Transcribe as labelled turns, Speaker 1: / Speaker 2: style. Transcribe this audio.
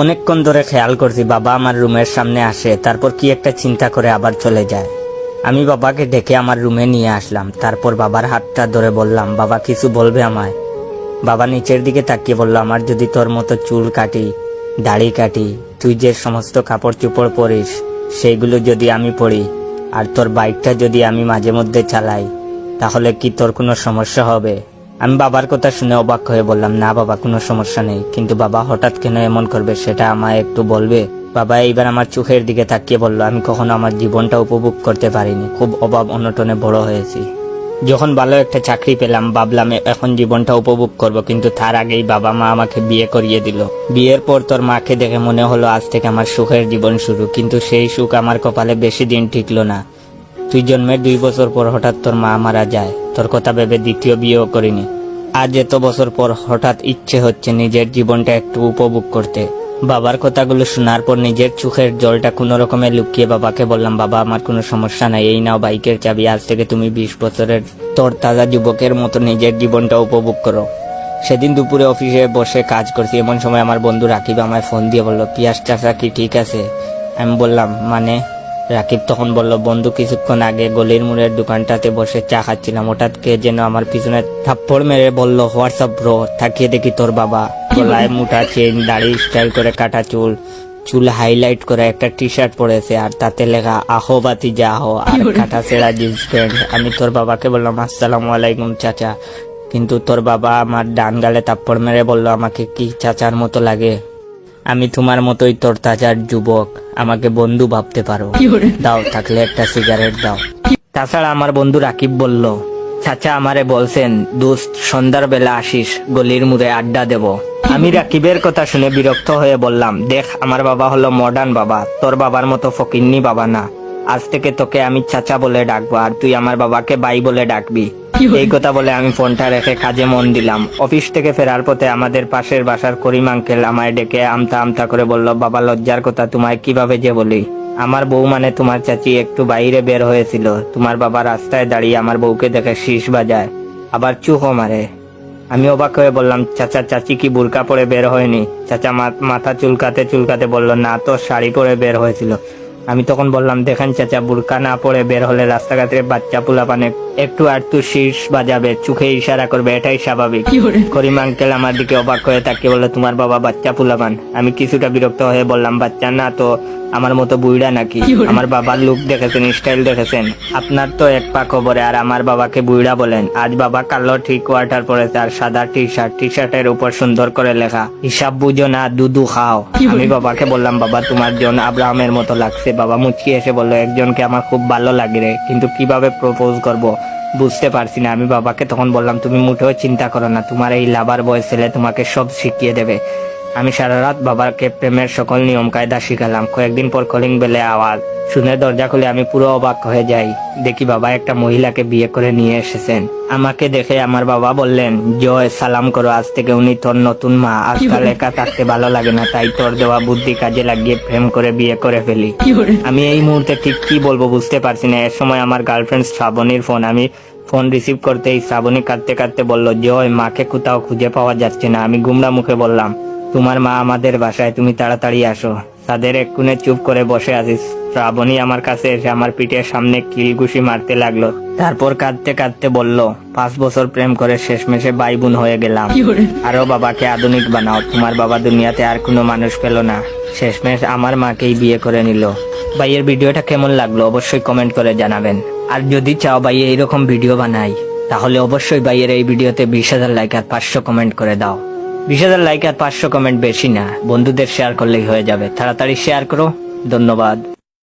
Speaker 1: অনেকক্ষণ ধরে খেয়াল করছি বাবা আমার রুমের সামনে আসে, তারপর কি একটা চিন্তা করে আবার চলে যায়। আমি বাবাকে ডেকে আমার রুমে নিয়ে আসলাম, তারপর বাবার হাতটা ধরে বললাম, বাবা, কিছু বলবে আমায়? বাবা নিচের দিকে তাকিয়ে বলল, আমার যদি তোর মতো চুল কাটি, দাড়ি কাটি, তুই যে সমস্ত কাপড় চোপড় পরিস, সেইগুলো যদি আমি পড়ি আর তোর বাইকটা যদি আমি মাঝে মধ্যে চালাই, তাহলে কি তোর কোনো সমস্যা হবে? আমি বাবার কথা শুনে অবাক হয়ে বললাম, না বাবা, কোনো সমস্যা নেই। কিন্তু বাবা হঠাৎ কেন এমন করবে সেটা আমায় একটু বলবে? বাবা এইবার আমার চোখের দিকে তাকিয়ে বলল, আমি কখনো আমার জীবনটা উপভোগ করতে পারিনি। খুব অভাব অনটনে বড় হয়েছি। যখন ভালো একটা চাকরি পেলাম, ভাবলাম এখন জীবনটা উপভোগ করব, কিন্তু তার আগেই বাবা মা আমাকে বিয়ে করিয়ে দিল। বিয়ের পর তোর মাকে দেখে মনে হলো আজ থেকে আমার সুখের জীবন শুরু, কিন্তু সেই সুখ আমার কপালে বেশি দিন টিকলো না। তুই জন্মের দুই বছর পর হঠাৎ তোর মা মারা যায়। তোর কথা ভেবে দ্বিতীয় বিয়েও করিনি। আজ এত বছর পর হঠাৎ ইচ্ছে হচ্ছে নিজের জীবনটা একটু উপভোগ করতে। বাবার কথাগুলো শোনার পর নিজের চোখের জলটা কোনো রকমে লুকিয়ে বাবাকে বললাম, বাবা, আমার কোনো সমস্যা নাই, এই নাও বাইকের চাবি, আজ থেকে তুমি বিশ বছরের তোর তাজা যুবকের মতো নিজের জীবনটা উপভোগ করো। সেদিন দুপুরে অফিসে বসে কাজ করছি, এমন সময় আমার বন্ধু রাকিব আমায় ফোন দিয়ে বলল, পিয়াস চাষা কি ঠিক আছে? আমি বললাম মানে? রাকিব তখন বলল, বন্ধু, কিছুক্ষণ আগে গলির মুড়ের দোকানটাতে বসে চা খাচ্ছিলাম। হঠাৎ কে যেন আমার পিছনে থাপ্পড় মেরে বলল হোয়াটসঅ্যাপ ব্রো তাকিয়ে দেখি তোর বাবা। গলায় মুঠা চেন, দাড়ি স্টাইল করে কাটা চুল চুল হাইলাইট করে একটা টি শার্ট পরেছে, আর তাতে লেখা, আহো বাতি যা আহো আর কাটা ছেঁড়া জিন্স প্যান্ট। আমি তোর বাবাকে বললাম, আসসালামু আলাইকুম, চাচা। কিন্তু তোর বাবা আমার ডান গালে তাপ্পড় মেরে বলল, আমাকে কি চাচার মতো লাগে? আমি তোমার মতোই তোর তাজার যুবক। আমাকে বন্ধু ভাবতে পারো। দাও থাকলে একটা সিগারেট দাও। তাছাড়া আমার বন্ধু রাকিব বলল চাচা আমারে বলছেন দোস্ত সন্ধ্যার বেলা আসিস গলির মুড়ে আড্ডা দেব। আমি রাকিবের কথা শুনে বিরক্ত হয়ে বললাম দেখ আমার বাবা হলো মডার্ন বাবা তোর বাবার মতো ফকিন্নি বাবা না। আজ থেকে তোকে আমি চাচা বলে ডাকবো আর তুই আমার বাবাকে বাই বলে ডাকবি। এই কথা বলে আমি ফোনটা রেখে কাজে মন দিলাম। অফিস থেকে ফেরার পথে আমাদের পাশের বাসার করিম আঙ্কেল আমায় ডেকে আমতা আমতা করে বলল বাবা লজ্জার কথা তোমায় কীভাবে যে বলি? আমার বউ মানে তোমার চাচি একটু বাইরে বের হয়েছিল। তোমার বাবা রাস্তায় দাঁড়িয়ে আমার বউকে দেখে শীষ বাজায় আবার চুহো মারে। আমি অবাক হয়ে বললাম চাচা চাচি কি বুরকা পরে বের হয়নি? চাচা মাথা চুলকাতে চুলকাতে বলল না তো শাড়ি পরে বের হয়েছিল। আমি তখন বললাম দেখেন চাচা বুরকা না পরে বের হলে রাস্তাঘাটে বাচ্চা পোলা পানে একটু আটটু শীষ বাজাবে চোখে ইশারা করবে এটাই স্বাভাবিক। করিম আঙ্কেল আমার দিকে অবাক হয়ে তাকে বলল তোমার বাবা বাচ্চা পুলাবান আমি কিছুটা বিরক্ত হয়ে বললাম বাচ্চা না তো আমার মতো বুইড়া নাকি? আমার বাবার লুক দেখেছেন স্টাইল দেখেছেন। আপনার তো এক পা খবরে আর আমার বাবাকে বুইড়া বলেন। আজ বাবা কালো ঠিক কোয়ার্টার পরেছে আর সাদা টি শার্ট টি শার্টের উপর সুন্দর করে লেখা হিসাব বুঝো না দুদু খাও। আমি বাবাকে বললাম বাবা তোমার জন আব্রাহামের মতো লাগছে। বাবা মুচকি এসে বলল একজনকে আমার খুব ভালো লাগে রে কিন্তু কীভাবে প্রপোজ করব? বুঝতে পারছি না। আমি বাবাকে তখন বললাম তুমি মুঠেও চিন্তা করো না তোমার এই লাভার বয়স ছেলে তোমাকে সব শিখিয়ে দেবে। আমি সারা রাত বাবাকে প্রেমের সকল নিয়ম কায়দা শিখালাম। কয়েকদিন পর কলিং বেলে আওয়াজ। শুনে দরজা খুলে আমি পুরো অবাক হয়ে যাই। দেখি বাবা একটা মহিলাকে বিয়ে করে নিয়ে এসেছেন। আমাকে দেখে আমার বাবা বললেন জয় সালাম করো আজ থেকে উনি তোর নতুন মা। আজকাল একা থাকতে ভালো লাগে না তাই তোর দেওয়া বুদ্ধি কাজে লাগিয়ে প্রেম করে বিয়ে করে ফেলি। আমি এই মুহূর্তে ঠিক কি বলব বুঝতে পারছি না। এর সময় আমার গার্লফ্রেন্ড শ্রাবণীর ফোন। আমি ফোন রিসিভ করতেই শ্রাবণী কাঁদতে কাঁদতে বলল জয় মাকে কোথাও খুঁজে পাওয়া যাচ্ছে না। আমি গুমরা মুখে বললাম তোমার মা আমাদের বাসায় তুমি তাড়াতাড়ি আসো। তাদের এক কোণে চুপ করে বসে আছিস। শ্রাবণী আমার কাছে এসে আমার পিঠের সামনে কিলঘুষি মারতে লাগল। তারপর কাঁদতে কাঁদতে বলল পাঁচ বছর প্রেম করে শেষমেশে ভাই বোন হয়ে গেলাম। আরও বাবাকে আধুনিক বানাও। তোমার বাবা দুনিয়াতে আর কোনো মানুষ পেল না। শেষমেশ আমার মাকেই বিয়ে করে নিল। ভাইয়ের ভিডিওটা কেমন লাগল অবশ্যই কমেন্ট করে জানাবেন। আর যদি চাও ভাই এইরকম ভিডিও বানাই তাহলে অবশ্যই ভাইয়ের এই ভিডিওতে বিশ হাজার লাইক আর পাঁচশো কমেন্ট করে দাও। বিশ হাজার লাইক আর পাঁচশো কমেন্ট বেশি না। বন্ধুদের শেয়ার করলেই হয়ে যাবে। তাড়াতাড়ি শেয়ার করো। ধন্যবাদ।